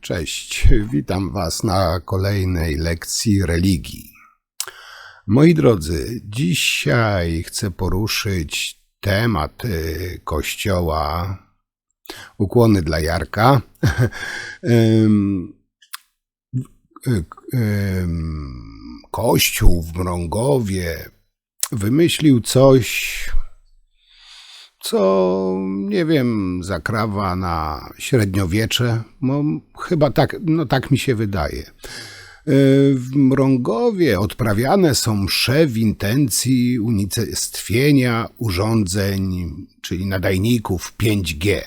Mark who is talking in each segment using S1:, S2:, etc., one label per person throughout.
S1: Cześć, witam Was na kolejnej lekcji religii. Moi drodzy, dzisiaj chcę poruszyć temat y, kościoła. Ukłony dla Jarka. Y, Kościół w Mrągowie wymyślił coś, co nie wiem, zakrawa na średniowiecze. No, chyba tak, no tak mi się wydaje. E, W Mrągowie odprawiane są msze w intencji unicestwienia urządzeń, czyli nadajników 5G.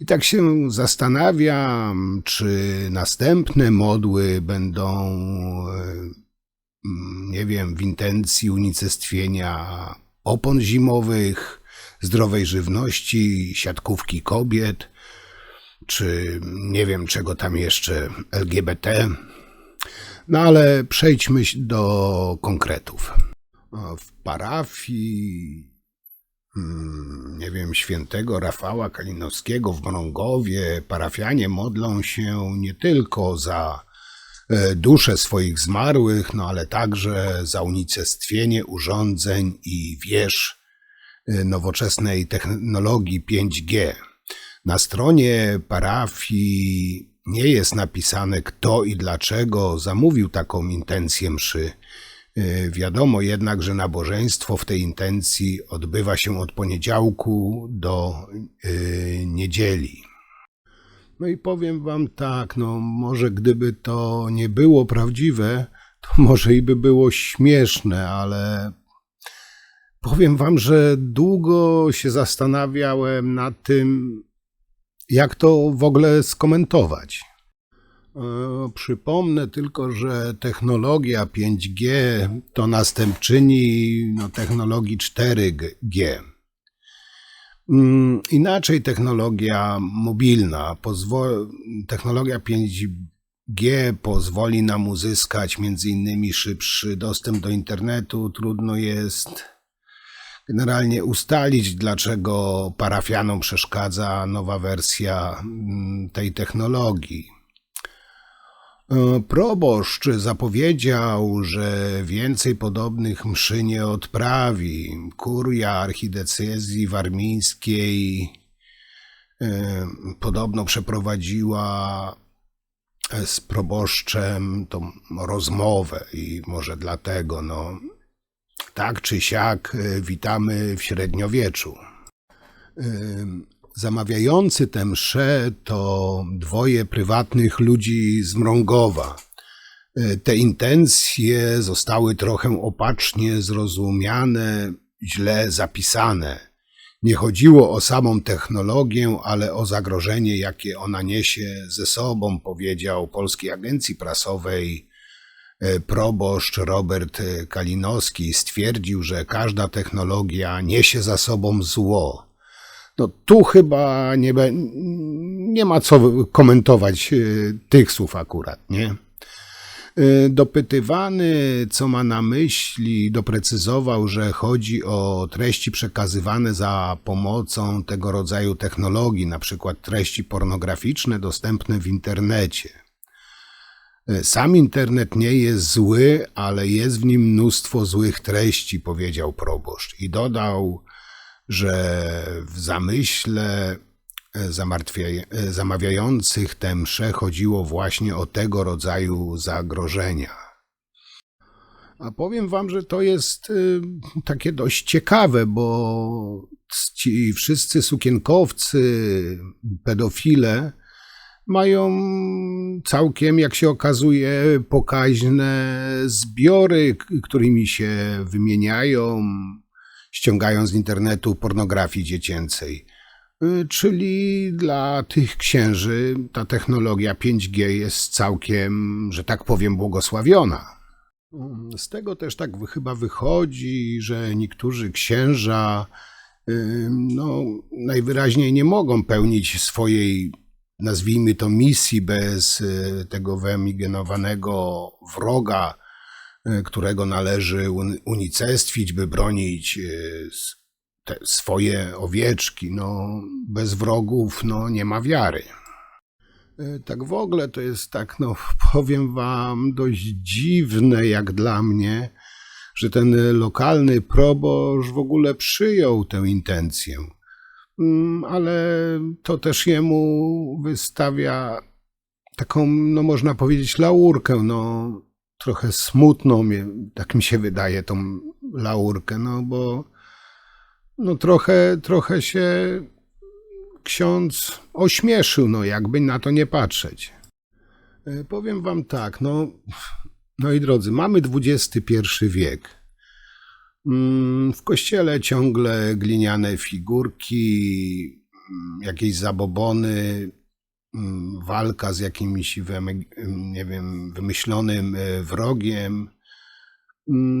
S1: I tak się zastanawiam, czy następne modły będą, e, mm, nie wiem, w intencji unicestwienia opon zimowych, zdrowej żywności, siatkówki kobiet, czy nie wiem czego tam jeszcze, LGBT. No ale przejdźmy do konkretów. W parafii, mm, nie wiem, świętego Rafała Kalinowskiego w Mrągowie parafianie modlą się nie tylko za e, dusze swoich zmarłych, no ale także za unicestwienie urządzeń i wież nowoczesnej technologii 5G. Na stronie parafii nie jest napisane, kto i dlaczego zamówił taką intencję mszy. E, Wiadomo jednak, że nabożeństwo w tej intencji odbywa się od poniedziałku do e, niedzieli. No i powiem wam tak, no może gdyby to nie było prawdziwe, to może i by było śmieszne, ale powiem wam, że długo się zastanawiałem nad tym, jak to w ogóle skomentować. E, Przypomnę tylko, że technologia 5G to następczyni no, technologii 4G. Mm, Inaczej technologia mobilna, technologia 5G pozwoli nam uzyskać innymi szybszy dostęp do internetu. Trudno jest generalnie ustalić, dlaczego parafianom przeszkadza nowa wersja mm, tej technologii. E, Proboszcz zapowiedział, że więcej podobnych mszy nie odprawi. Kuria archidiecezji warmińskiej e, podobno przeprowadziła e, z proboszczem tą rozmowę i może dlatego, no, tak czy siak, e, witamy w średniowieczu. Ym, Zamawiający tę mszę to dwoje prywatnych ludzi z Mrągowa. Y, Te intencje zostały trochę opacznie zrozumiane, źle zapisane. Nie chodziło o samą technologię, ale o zagrożenie, jakie ona niesie ze sobą, powiedział Polskiej Agencji Prasowej proboszcz Robert y, Kalinowski. Stwierdził, że każda technologia niesie za sobą zło. No tu chyba nie, be, nie ma co komentować y, tych słów akurat, nie? Dopytywany, co ma na myśli, doprecyzował, że chodzi o treści przekazywane za pomocą tego rodzaju technologii, na przykład treści pornograficzne dostępne w internecie. Y, Sam internet nie jest zły, ale jest w nim mnóstwo złych treści, powiedział proboszcz i dodał, że w zamyśle e, e, zamawiających tę mszę chodziło właśnie o tego rodzaju zagrożenia. A powiem wam, że to jest y, takie dość ciekawe, bo ci wszyscy sukienkowcy, pedofile mają całkiem, jak się okazuje, pokaźne zbiory, którymi się wymieniają, ściągają z internetu pornografii dziecięcej. Y, Czyli dla tych księży ta technologia 5G jest całkiem, że tak powiem, błogosławiona. Z tego też tak chyba wychodzi, że niektórzy księża y, no, najwyraźniej nie mogą pełnić swojej, nazwijmy to, misji bez y, tego wyemigenowanego wroga, y, którego należy un- unicestwić, by bronić te swoje owieczki. No, bez wrogów no, nie ma wiary. E, Tak w ogóle to jest tak, no powiem wam, dość dziwne jak dla mnie, że ten lokalny proboszcz w ogóle przyjął tę intencję. Mm, Ale to też jemu wystawia taką, no można powiedzieć, laurkę, no trochę smutną, tak mi się wydaje, tą laurkę, no bo no trochę, trochę się ksiądz ośmieszył, no jakby na to nie patrzeć. E, Powiem wam tak, no, no i drodzy, mamy XXI wiek. Mm, W kościele ciągle gliniane figurki, mm, jakieś zabobony, mm, walka z jakimś, nie wiem, wymyślonym e, wrogiem.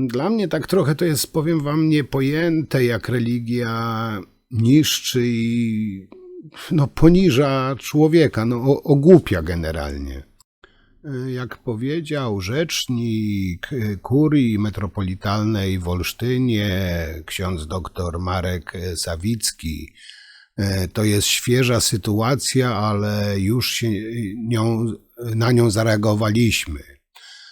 S1: Dla mnie tak trochę to jest, powiem wam, niepojęte, jak religia niszczy i no, poniża człowieka, no, ogłupia generalnie. E, Jak powiedział rzecznik e, kurii metropolitalnej w Olsztynie, ksiądz doktor Marek e, Sawicki, to jest świeża sytuacja, ale już się nią, na nią zareagowaliśmy.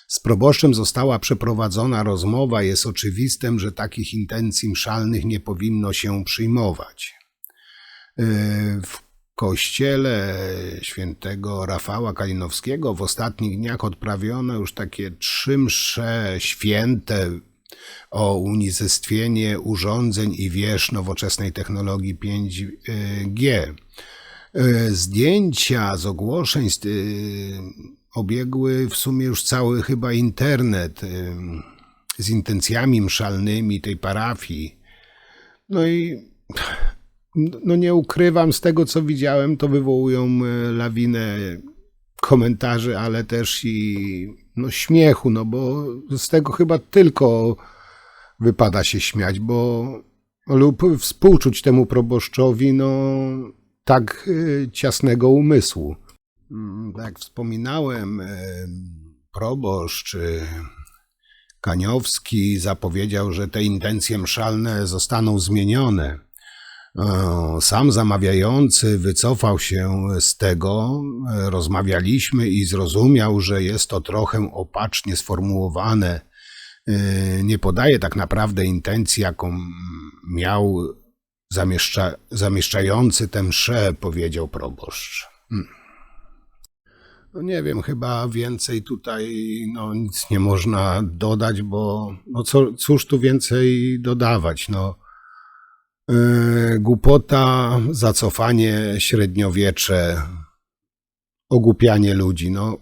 S1: Z proboszczem została przeprowadzona rozmowa. Jest oczywistym, że takich intencji mszalnych nie powinno się przyjmować. W kościele świętego Rafała Kalinowskiego w ostatnich dniach odprawiono już takie trzy msze święte o unicestwienie urządzeń i wież nowoczesnej technologii 5G. E, Zdjęcia z ogłoszeń y, obiegły w sumie już cały chyba internet y, z intencjami mszalnymi tej parafii. No i no nie ukrywam, z tego co widziałem, to wywołują e, lawinę komentarzy, ale też i no, śmiechu, no bo z tego chyba tylko wypada się śmiać, bo lub współczuć temu proboszczowi, no tak e, ciasnego umysłu. Mm, Tak jak wspominałem, e, proboszcz Kaniowski zapowiedział, że te intencje mszalne zostaną zmienione. E, Sam zamawiający wycofał się z tego, rozmawialiśmy i zrozumiał, że jest to trochę opacznie sformułowane. E, Nie podaje tak naprawdę intencji, jaką miał zamieszcza, zamieszczający tę mszę, powiedział proboszcz. Hmm. No nie wiem, chyba więcej tutaj no, nic nie można dodać, bo no co, cóż tu więcej dodawać, no. Yy, głupota, zacofanie, średniowiecze, ogłupianie ludzi. No,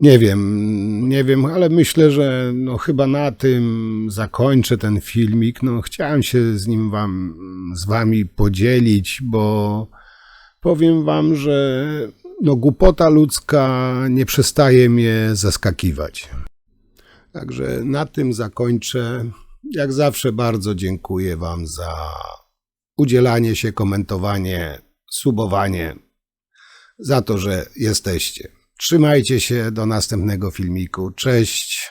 S1: nie wiem, nie wiem, ale myślę, że no, chyba na tym zakończę ten filmik. No, chciałem się z nim wam, z wami podzielić, bo powiem wam, że no, głupota ludzka nie przestaje mnie zaskakiwać. Także na tym zakończę. Jak zawsze bardzo dziękuję Wam za udzielanie się, komentowanie, subowanie, za to, że jesteście. Trzymajcie się do następnego filmiku. Cześć.